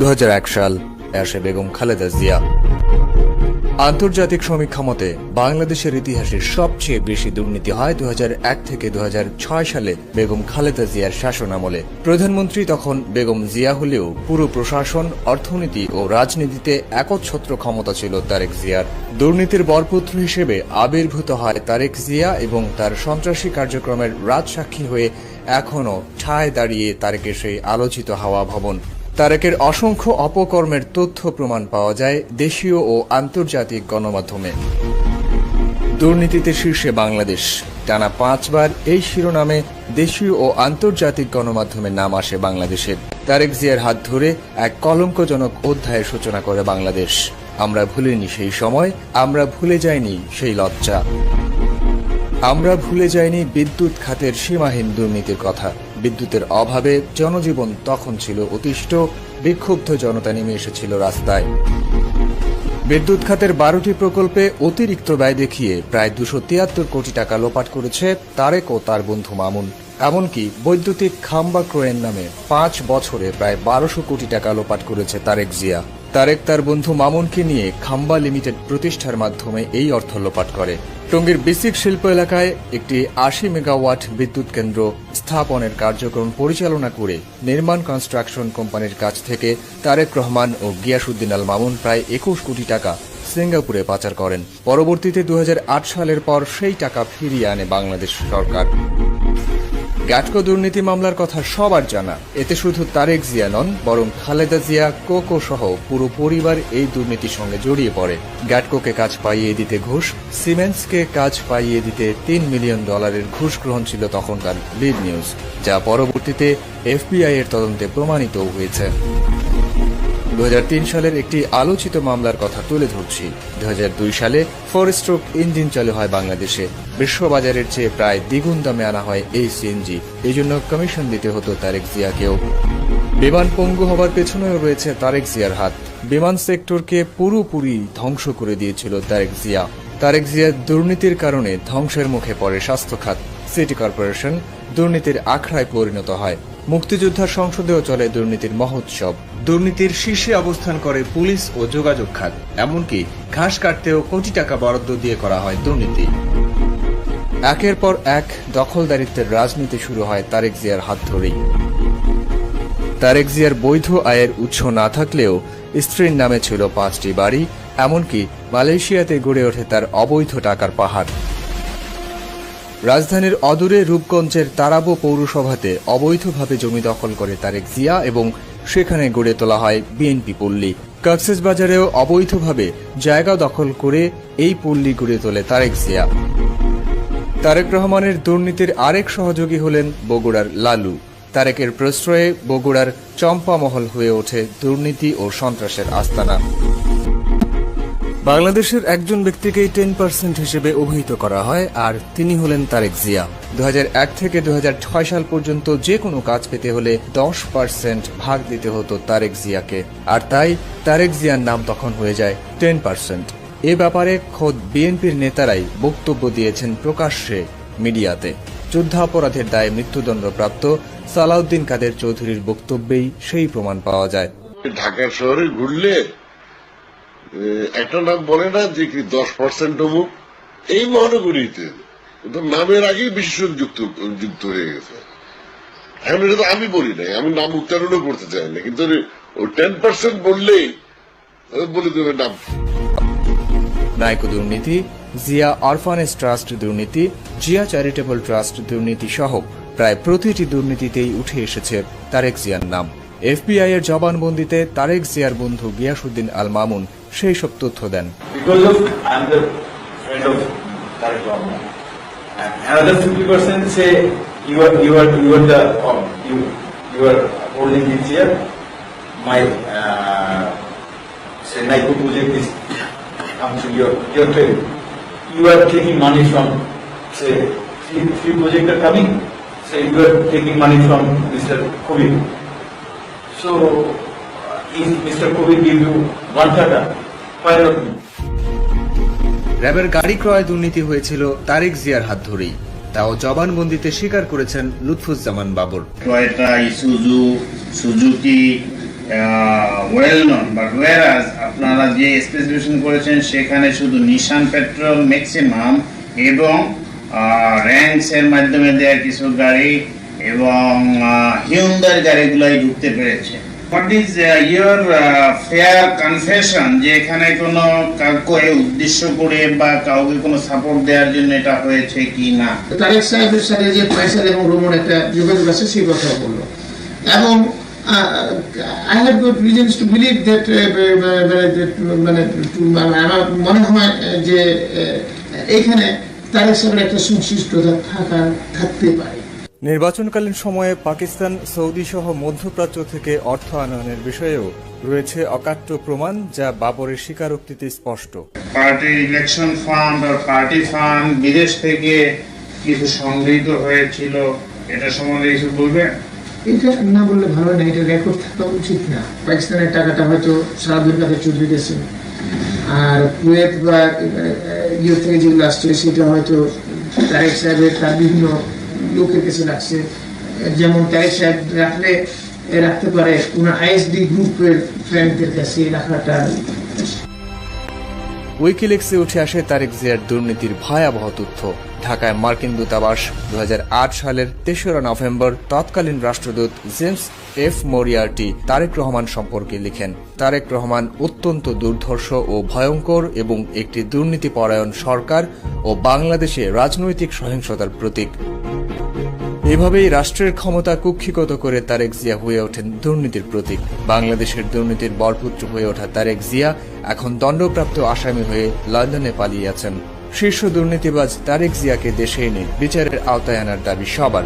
দু সাল আসে বেগম খালেদা জিয়া। আন্তর্জাতিক সমীক্ষা মতে, বাংলাদেশের ইতিহাসে সবচেয়ে বেশি দুর্নীতি হয় দু হাজার এক থেকে দু হাজার ছয় সালে বেগম খালেদা জিয়ার শাসন আমলে। প্রধানমন্ত্রী তখন বেগম জিয়া হলেও পুরো প্রশাসন, অর্থনীতি ও রাজনীতিতে একচ্ছত্র ক্ষমতা ছিল তারেক জিয়ার। দুর্নীতির বরপুত্র হিসেবে আবির্ভূত হয় তারেক জিয়া এবং তার সন্ত্রাসী কার্যক্রমের রাজসাক্ষী হয়ে এখনও ঠায় দাঁড়িয়ে তারেকের সেই আলোচিত হাওয়া ভবন। তারেকের অসংখ্য অপকর্মের তথ্য প্রমাণ পাওয়া যায় দেশীয় ও আন্তর্জাতিক গণমাধ্যমে। দুর্নীতিতে শীর্ষে বাংলাদেশ। টানা পাঁচবার এই শিরোনামে দেশীয় ও আন্তর্জাতিক গণমাধ্যমে নাম আসে বাংলাদেশের তারেক জিয়ার হাত ধরে এক কলঙ্কজনক অধ্যায়ের সূচনা করে বাংলাদেশ। আমরা ভুলিনি সেই সময়, আমরা ভুলে যাইনি সেই লজ্জা। আমরা ভুলে যাইনি বিদ্যুৎ খাতের সীমাহীন দুর্নীতির কথা। বিদ্যুতের অভাবে জনজীবন তখন ছিল অতিষ্ঠ, বিক্ষুব্ধ জনতা নেমে এসেছিল রাস্তায়। বিদ্যুৎ খাতের বারোটি প্রকল্পে অতিরিক্ত ব্যয় দেখিয়ে প্রায় দুশো তিয়াত্তর কোটি টাকা লোপাট করেছে তারেক ও তার বন্ধু মামুন। এমনকি বৈদ্যুতিক খাম্বা ক্রয়ের নামে পাঁচ বছরে প্রায় বারোশো কোটি টাকা লোপাট করেছে তারেক জিয়া। তারেক তার বন্ধু মামুনকে নিয়ে খাম্বা লিমিটেড প্রতিষ্ঠার মাধ্যমে এই অর্থ লোপাট করে। টঙ্গীর বেসিক শিল্প এলাকায় একটি আশি মেগাওয়াট বিদ্যুৎ কেন্দ্র স্থাপনের কার্যক্রম পরিচালনা করে নির্মাণ কনস্ট্রাকশন কোম্পানির কাছ থেকে তারেক রহমান ও গিয়াসুদ্দিন আল মামুন প্রায় একুশ কোটি টাকা সিঙ্গাপুরে পাচার করেন। পরবর্তীতে দু হাজার আট সালের পর সেই টাকা ফিরিয়ে আনে বাংলাদেশ সরকার। গ্যাটকো দুর্নীতি মামলার কথা সবার জানা। এতে শুধু তারেক জিয়া নন, বরং খালেদা জিয়া, কোকো সহ পুরো পরিবার এই দুর্নীতির সঙ্গে জড়িয়ে পড়ে। গ্যাটকোকে কাজ পাইয়ে দিতে ঘুষ সিমেন্টসকে কাজ পাইয়ে দিতে তিন মিলিয়ন ডলারের ঘুষ গ্রহণ ছিল তখনকার লিড নিউজ, যা পরবর্তীতে এফবিআই এর তদন্তে প্রমাণিত হয়েছে। দু হাজার তিন সালের একটি আলোচিত মামলার কথা তুলে ধরছি। দুই হাজার দুই সালে ফোর স্ট্রোক ইঞ্জিন চালু হয় বাংলাদেশে। বিশ্ববাজারের চেয়ে প্রায় দ্বিগুণ দামে আনা হয় এই সিএনজি এই জন্য কমিশন দিতে হতো তারেক জিয়াকেও। বিমান পঙ্গু হবার পেছনেও রয়েছে তারেক জিয়ার হাত। বিমান সেক্টরকে পুরোপুরি ধ্বংস করে দিয়েছিল তারেক জিয়া। তারেক জিয়ার দুর্নীতির কারণে ধ্বংসের মুখে পড়ে স্বাস্থ্য খাত সিটি কর্পোরেশন দুর্নীতির আখড়ায় পরিণত হয়। মুক্তিযোদ্ধার সংসদেও চলে দুর্নীতির মহোৎসব। দুর্নীতির শীর্ষে অবস্থান করে পুলিশ ও যোগাযোগ খাত। এমনকি ঘাস কাটতেও কোটি টাকা বরাদ্দ দিয়ে করা হয় দুর্নীতি। একের পর এক দখলদারিত্বের রাজনীতি শুরু হয় তারেক জিয়ার হাত ধরেই। তারেক জিয়ার বৈধ আয়ের উৎস না থাকলেও স্ত্রীর নামে ছিল পাঁচটি বাড়ি, এমনকি মালয়েশিয়াতে গড়ে ওঠে তার অবৈধ টাকার পাহাড়। রাজধানীর অদূরে রূপগঞ্জের তারাবো পৌরসভাতে অবৈধভাবে জমি দখল করে তারেক জিয়া এবং সেখানে গড়ে তোলা হয় বিএনপি পল্লী। কক্সেস বাজারেও অবৈধভাবে জায়গা দখল করে এই পল্লী গড়ে তোলে তারেক জিয়া। তারেক রহমানের দুর্নীতির আরেক সহযোগী হলেন বগুড়ার লালু। তারেকের প্রশ্রয়ে বগুড়ার চম্পামহল হয়ে ওঠে দুর্নীতি ও সন্ত্রাসের আস্তানা। বাংলাদেশের একজন ব্যক্তিকেই টেন পার্সেন্ট হিসেবে অভিহিত করা হয়, আর তিনি হলেন তারেক জিয়া। দু থেকে দু সাল পর্যন্ত যে কোনো কাজ পেতে হলে দশ পার্সেন্ট ভাগ দিতে হতো তারেক জিয়াকে। আর তাই তারেক জিয়ার নাম তখন হয়ে যায় টেন পার্সেন্ট এ ব্যাপারে খোদ বিএনপির নেতারাই বক্তব্য দিয়েছেন প্রকাশ্যে মিডিয়াতে। যুদ্ধাপরাধের দায়ে মৃত্যুদণ্ডপ্রাপ্ত সালাউদ্দিন কাদের চৌধুরীর বক্তব্যেই সেই প্রমাণ পাওয়া যায়। ঢাকা শহরে ঘুরলে একটা নাম বলে না যে কি দশ পার্সেন্ট অমুক? এই মহানগরীতে। নামের আগেই বিশেষণ যুক্ত যুক্ত হয়ে গেছে। এখন এটা তো আমি বলি নাই, আমি নাম উচ্চারণও করতে চাই না। কিন্তু টেন পার্সেন্ট বললেই বলে দেবে নাম। দুর্নীতি, জিয়া অরফানেজ ট্রাস্ট দুর্নীতি, জিয়া চ্যারিটেবল ট্রাস্ট দুর্নীতি সহ প্রায় প্রতিটি দুর্নীতিতেই উঠে এসেছে তারেক জিয়ার নাম। এফবিআই এর জবানবন্দিতে তারেক জিয়ার বন্ধু গিয়াসুদ্দিন আল মামুন সেই সব তথ্য দেন you are um, uh, taking money from say three, three projects are coming. Say you are taking money from Mr. Kobi. So uh, if Mr. Kobi give you one third? র্যাবের গাড়ি ক্রয় দুর্নীতি হয়েছিল তারেক জিয়ার হাত ধরেই। তাও জবানবন্দিতে স্বীকার করেছেন Lutfozzaman Babar. Toyota Isuzu Suzuki well known but ওয়ারাজ আপনারা যে স্পেসিফিকেশন করেছেন সেখানে শুধু নিশান পেট্রোল ম্যাক্সিমাম এবং র্যাঙ্কস এর মাধ্যমে দেওয়া কিছু গাড়ি এবং হিউন্দার গাড়িগুলাই ঢুকতে পেরেছে। What is your fair confession যে এখানে কোনো কাউকে উদ্দেশ্য করে বা কাউকে কোনো সাপোর্ট দেওয়ার জন্য এটা হয়েছে কি না? তারেক সাহেবের সাথে যে ফয়সাল এবং রোমন একটা যোগাযোগ আছে সেই কথা বলল। এবং I have good reasons to believe that মানে আমার মনে হয় আহ, যে আহ, এখানে তারেক সাহেবের একটা সংশ্লিষ্টতা থাকার থাকতে পারে। নির্বাচনকালীন সময়ে পাকিস্তান সৌদি সহ মধ্যপ্রাচ্য থেকে অর্থ আনয়নের বিষয়েও রয়েছে অকাট্য প্রমাণ যা বাবরের স্বীকারোক্তিতে স্পষ্ট। পার্টির ইলেকশন ফান্ড আর পার্টি ফান্ড বিদেশ থেকে কিছু সংগৃহীত হয়েছিল এটা সম্বন্ধে কিছু বলবেন? এটা না বললে ভালো না এটা রেকর্ড থাকা উচিত না। পাকিস্তানের টাকাটা হয়তো সারাদের কাছে চলে গেছে আর কুয়েত বা আহ, ইয়ে থেকে যেগুলো আসছে সেটা হয়তো তারেক সাহেবের তার বিভিন্ন লোকের কাছে লাগছে যেমন তারেক সাহেব রাখলে, রাখতে পারে। ওনার আইএসডি গ্রুপের ফ্রেন্ডদের কাছে রাখাটা উইকিলিক্সে উঠে আসে তারেক জিয়ার দুর্নীতির ভয়াবহ তথ্য। ঢাকায় মার্কিন দূতাবাস দু সালের তেসরা নভেম্বর তৎকালীন রাষ্ট্রদূত James F Moriarty Tarique Rahman সম্পর্কে লিখেন, তারেক রহমান অত্যন্ত দুর্ধর্ষ ও ভয়ঙ্কর এবং একটি দুর্নীতিপরায়ণ সরকার ও বাংলাদেশে রাজনৈতিক সহিংসতার প্রতীক। এভাবেই রাষ্ট্রের ক্ষমতা কুক্ষিগত করে তারেক জিয়া হয়ে ওঠেন দুর্নীতির প্রতীক। বাংলাদেশের দুর্নীতির বরপুত্র হয়ে ওঠা তারেক জিয়া এখন দণ্ডপ্রাপ্ত আসামি হয়ে লন্ডনে পালিয়ে আছেন। শীর্ষ দুর্নীতিবাজ তারেক জিয়াকে দেশে এনে বিচারের আওতায় আনার দাবি সবার।